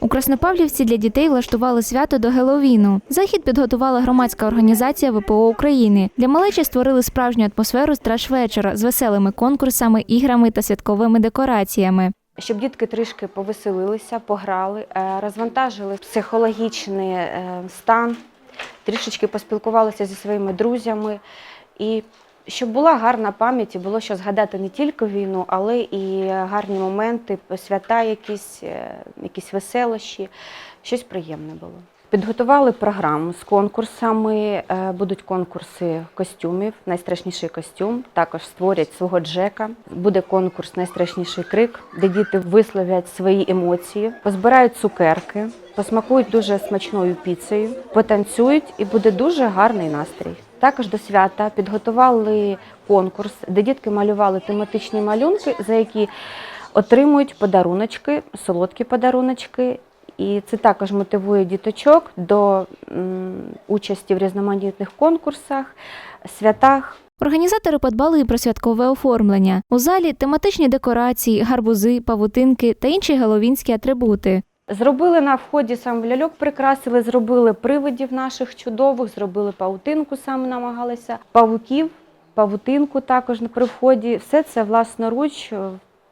У Краснопавлівці для дітей влаштували свято до Геловіну. Захід підготувала громадська організація ВПО України. Для малечі створили справжню атмосферу страж-вечора з веселими конкурсами, іграми та святковими декораціями. щоб дітки трішки повеселилися, пограли, е, розвантажили психологічний е, стан, трішечки поспілкувалися зі своїми друзями. І щоб була гарна пам'ять і було що згадати не тільки війну, але і гарні моменти, свята якісь, е, якісь веселощі, щось приємне було. Підготували програму з конкурсами. е, Будуть конкурси костюмів, найстрашніший костюм. Також створять свого Джека. Буде конкурс Найстрашніший крик, де діти висловлять свої емоції, позбирають цукерки, посмакують дуже смачною піцею, потанцюють і буде дуже гарний настрій. Також до свята підготували конкурс, де дітки малювали тематичні малюнки, за які отримують подаруночки, солодкі подаруночки. І це також мотивує діточок до участі в різноманітних конкурсах, святах. Організатори подбали і про святкове оформлення. У залі тематичні декорації, гарбузи, павутинки та інші геловінські атрибути. Зробили на вході сам ляльок, прикрасили, зробили привидів наших чудових, зробили павутинку, саме намагалися, павуків, павутинку також при вході. Все це власноруч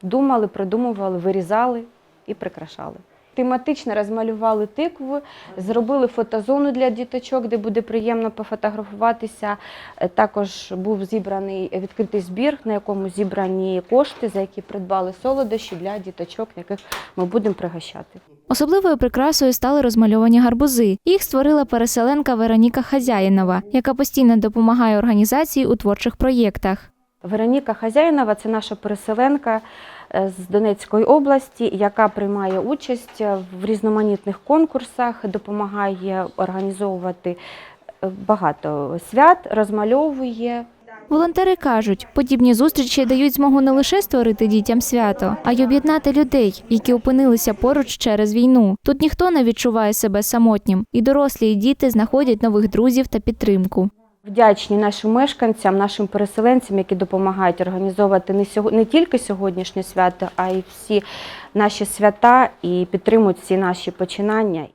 думали, придумували, вирізали і прикрашали. Тематично розмалювали тикву, зробили фотозону для діточок, де буде приємно пофотографуватися. Е, Також був зібраний відкритий збір, на якому зібрані кошти, за які придбали солодощі для діточок, яких ми будемо пригощати. Особливою прикрасою стали розмальовані гарбузи. Їх створила переселенка Вероніка Хазяїнова, яка постійно допомагає організації у творчих проєктах. Вероніка Хазяїнова це наша переселенка е, з Донецької області, яка приймає участь в різноманітних конкурсах, допомагає організовувати е, багато свят, розмальовує. Волонтери кажуть, подібні зустрічі дають змогу не лише створити дітям свято, а й об'єднати людей, які опинилися поруч через війну. Тут ніхто не відчуває себе самотнім, і дорослі, і діти знаходять нових друзів та підтримку. Вдячні нашим мешканцям, нашим переселенцям, які допомагають організовувати не сього- не тільки сьогоднішнє свято, а й всі наші свята і підтримують всі наші починання.